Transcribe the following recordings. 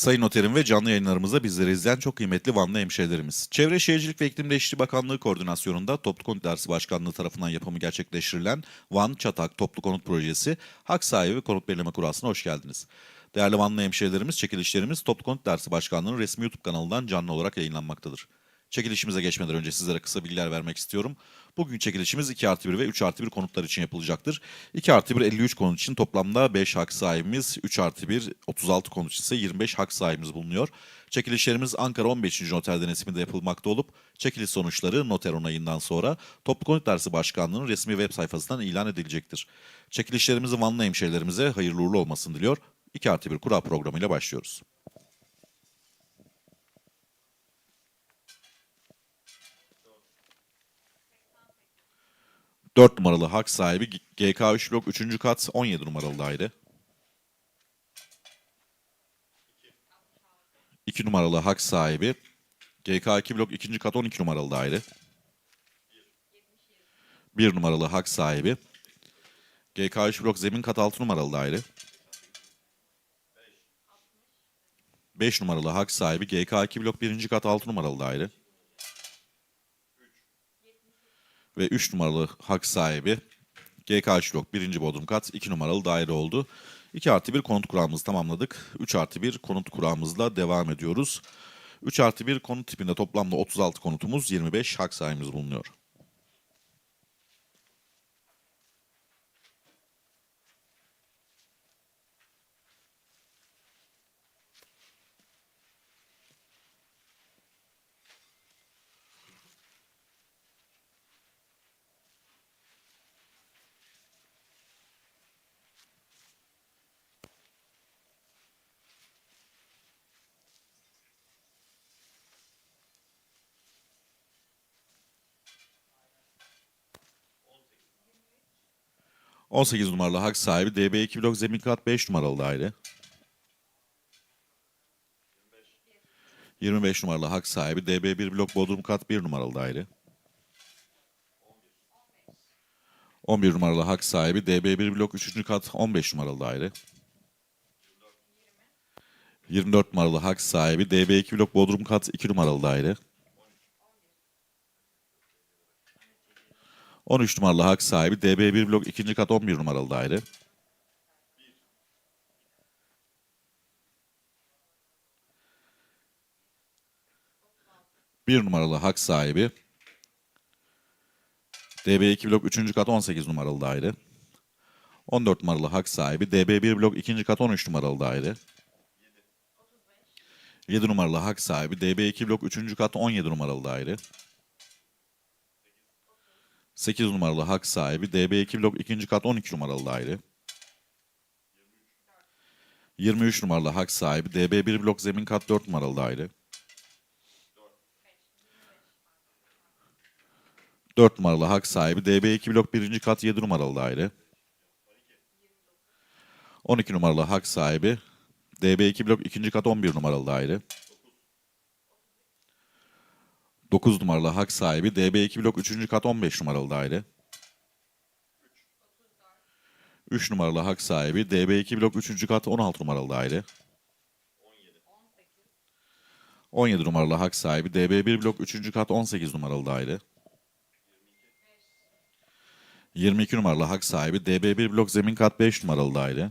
Sayın Noterim ve canlı yayınlarımızda bizleri izleyen çok kıymetli Vanlı hemşehrilerimiz. Çevre Şehircilik ve İklim Değişikliği Bakanlığı koordinasyonunda Toplu Konut Dersi Başkanlığı tarafından yapımı gerçekleştirilen Van Çatak Toplu Konut Projesi Hak Sahibi Konut Belirleme Kurası'na hoş geldiniz. Değerli Vanlı hemşehrilerimiz, çekilişlerimiz Toplu Konut Dersi Başkanlığı'nın resmi YouTube kanalından canlı olarak yayınlanmaktadır. Çekilişimize geçmeden önce sizlere kısa bilgiler vermek istiyorum. Bugün çekilişimiz 2 artı 1 ve 3 artı 1 konutlar için yapılacaktır. 2 artı 1 53 konut için toplamda 5 hak sahibimiz, 3 artı 1 36 konut ise 25 hak sahibimiz bulunuyor. Çekilişlerimiz Ankara 15. Noter denetiminde yapılmakta olup çekiliş sonuçları noter onayından sonra Toplu Konut Dersi Başkanlığı'nın resmi web sayfasından ilan edilecektir. Çekilişlerimizi Vanlı hemşehrilerimize hayırlı uğurlu olmasını diliyor. 2 artı 1 kura programıyla başlıyoruz. 4 numaralı hak sahibi GK3 blok 3. kat 17 numaralı daire. 2 numaralı hak sahibi GK2 blok 2. kat 12 numaralı daire. 1 numaralı hak sahibi GK3 blok zemin kat 6 numaralı daire. 5 numaralı hak sahibi GK2 blok 1. kat 6 numaralı daire. Ve 3 numaralı hak sahibi GK Blok 1. Bodrum Kat 2 numaralı daire oldu. 2 artı 1 konut kurağımızı tamamladık. 3 artı 1 konut kurağımızla devam ediyoruz. 3 artı 1 konut tipinde toplamda 36 konutumuz 25 hak sahibimiz bulunuyor. — 18 numaralı hak sahibi DB2 blok zemin kat 5 numaralı daire. 25 numaralı hak sahibi DB1 blok bodrum kat 1 numaralı daire. 11 numaralı hak sahibi DB1 blok 3. kat 15 numaralı daire. 24 numaralı hak sahibi DB2 blok bodrum kat 2 numaralı daire. 13 numaralı hak sahibi DB1 blok 2. kat 11 numaralı daire. Bir numaralı hak sahibi DB2 blok 3. kat 18 numaralı daire. 14 numaralı hak sahibi DB1 blok 2. kat 13 numaralı daire. 7 numaralı hak sahibi DB2 blok 3. kat 17 numaralı daire. 8 numaralı hak sahibi DB2 blok 2. kat 12 numaralı daire. 23 numaralı hak sahibi DB1 blok zemin kat 4 numaralı daire. 4 numaralı hak sahibi DB2 blok 1. kat 7 numaralı daire. 12 numaralı hak sahibi DB2 blok 2. kat 11 numaralı daire. 9 numaralı hak sahibi DB2 blok 3. kat 15 numaralı daire. 3 numaralı hak sahibi DB2 blok 3. kat 16 numaralı daire. 17 numaralı hak sahibi DB1 blok 3. kat 18 numaralı daire. 22 numaralı hak sahibi DB1 blok zemin kat 5 numaralı daire.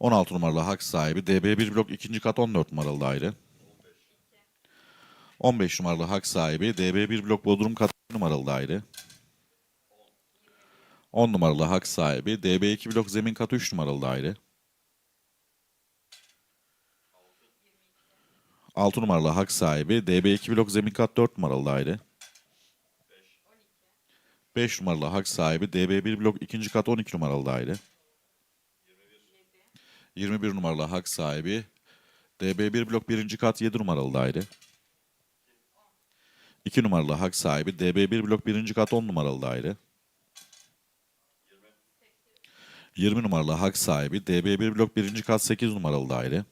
16 numaralı hak sahibi DB1 blok 2. kat 14 numaralı daire. 15 numaralı hak sahibi DB1 blok Bodrum kat numaralı daire. 10 numaralı hak sahibi DB2 blok zemin kat 3 numaralı daire. 6 numaralı hak sahibi DB2 blok zemin kat 4 numaralı daire. 5 numaralı hak sahibi DB1 blok 2. kat 12 numaralı daire. 21 numaralı hak sahibi DB1 blok 1. kat 7 numaralı daire. 2 numaralı hak sahibi DB1 blok 1. kat 10 numaralı daire. 20 numaralı hak sahibi DB1 blok 1. kat 8 numaralı daire.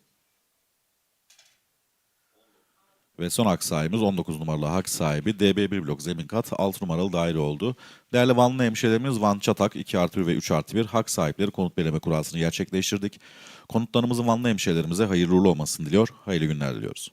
Ve son hak sahibimiz 19 numaralı hak sahibi DB1 blok zemin kat 6 numaralı daire oldu. Değerli Vanlı hemşehrilerimiz Van Çatak 2 artı 1 ve 3 artı 1 hak sahipleri konut belirleme kurasını gerçekleştirdik. Konutlarımızın Vanlı hemşehrilerimize hayırlı uğurlu olmasını diliyor. Hayırlı günler diliyoruz.